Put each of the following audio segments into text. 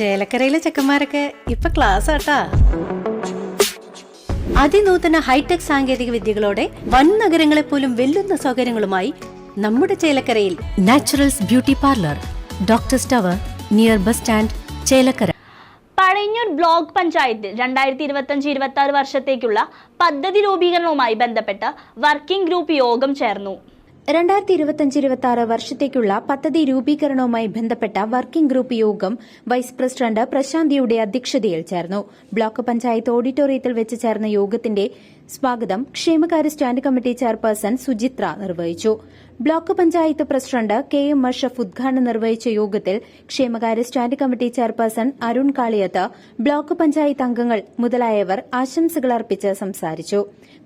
ചേലക്കരയിലെ ചെക്കന്മാരൊക്കെ ഇപ്പൊ ക്ലാസ് ആട്ടാ. അതിനൂതന ഹൈടെക് സാങ്കേതിക വിദ്യകളോടെ വൻ നഗരങ്ങളെ പോലും വെല്ലുന്ന സൗകര്യങ്ങളുമായി നമ്മുടെ ചേലക്കരയിൽ Naturals beauty parlour doctor tower near bus stand Chelakkara. Pazhayannur block പഞ്ചായത്തിൽ രണ്ടായിരത്തി ഇരുപത്തഞ്ച് ഇരുപത്തി ആറ് വർഷത്തേക്കുള്ള പദ്ധതി രൂപീകരണവുമായി ബന്ധപ്പെട്ട് വർക്കിംഗ് ഗ്രൂപ്പ് യോഗം ചേർന്നു. രണ്ടായിരത്തി ഇരുപത്തിയഞ്ച് ഇരുപത്തി ആറ് വർഷത്തേക്കുള്ള പദ്ധതി രൂപീകരണവുമായി ബന്ധപ്പെട്ട വർക്കിംഗ് ഗ്രൂപ്പ് യോഗം വൈസ് പ്രസിഡന്റ് പ്രശാന്തിയുടെ അധ്യക്ഷതയിൽ ചേർന്നു. ബ്ലോക്ക് പഞ്ചായത്ത് ഓഡിറ്റോറിയത്തിൽ വെച്ച് ചേർന്ന യോഗത്തിന്റെ സ്വാഗതം. ക്ഷേമകാര്യ സ്റ്റാൻഡ് കമ്മിറ്റി ചെയർപേഴ്സൺ സുചിത്ര നിർവഹിച്ചു. Block panchayat president K M Mashaf ഉദ്ഘാടനം നിർവഹിച്ച യോഗത്തിൽ ക്ഷേമകാര്യ stand committee chairperson Arun Kaliyath block panchayat അംഗങ്ങൾ മുതലായവർ ആശംസകൾ അർപ്പിച്ച് സംസാരിച്ചു.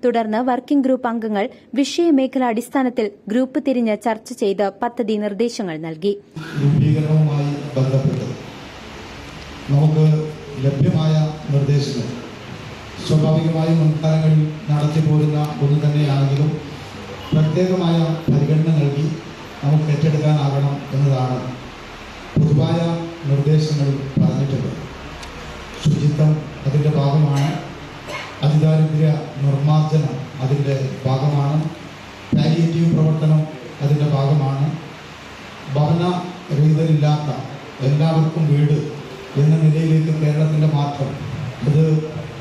തുടർന്ന് വർക്കിംഗ് ഗ്രൂപ്പ് അംഗങ്ങൾ വിഷയമേഖല അടിസ്ഥാനത്തിൽ ഗ്രൂപ്പ് തിരിഞ്ഞ് ചർച്ച ചെയ്ത് പദ്ധതി നിർദ്ദേശങ്ങൾ നൽകി. നമുക്ക് നിർദ്ദേശങ്ങൾ സ്വാഭാവികമായും നടത്തിപ്പോരുന്ന ഒന്ന് തന്നെയാണെങ്കിലും പ്രത്യേകമായ പരിഗണന നൽകി നമുക്ക് ഏറ്റെടുക്കാനാകണം എന്നതാണ് പൊതുവായ നിർദ്ദേശങ്ങൾ പറഞ്ഞിട്ടുള്ളത്. ശുചിത്വം അതിന്റെ ഭാഗമാണ്. അതിദാരിദ്ര്യ നിർമ്മാർജനം അതിന്റെ ഭാഗമാണ്. പാലിയേറ്റീവ് പ്രവർത്തനം അതിന്റെ ഭാഗമാണ്. ഭവന രീതിയിലില്ലാത്ത എല്ലാവർക്കും വീട് എന്ന നിലയിലേക്ക് കേരളത്തിന്റെ മാറ്റം അത്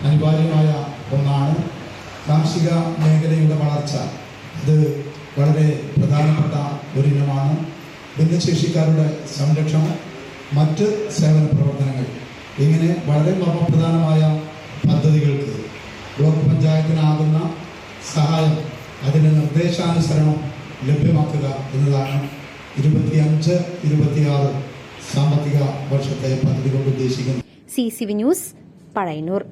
അനിവാര്യമായ ഒന്നാണ്. കാർഷിക മേഖലയുടെ വളർച്ച അത് വളരെ പ്രധാനപ്പെട്ട ഒരിനമാണ് ഭിന്നശേഷിക്കാരുടെ സംരക്ഷണം മറ്റ് സേവന പ്രവർത്തനങ്ങൾ ഇങ്ങനെ വളരെ മർമ്മപ്രധാനമായ പദ്ധതികൾക്ക് ബ്ലോക്ക് പഞ്ചായത്തിനാകുന്ന സഹായം അതിന്റെ നിർദ്ദേശാനുസരണം ലഭ്യമാക്കുക എന്നതാണ് ഇരുപത്തിയഞ്ച് ഇരുപത്തിയാറ് സാമ്പത്തിക വർഷത്തെ പദ്ധതി കൊണ്ട് ഉദ്ദേശിക്കുന്നത്. C C V news Pazhayannur.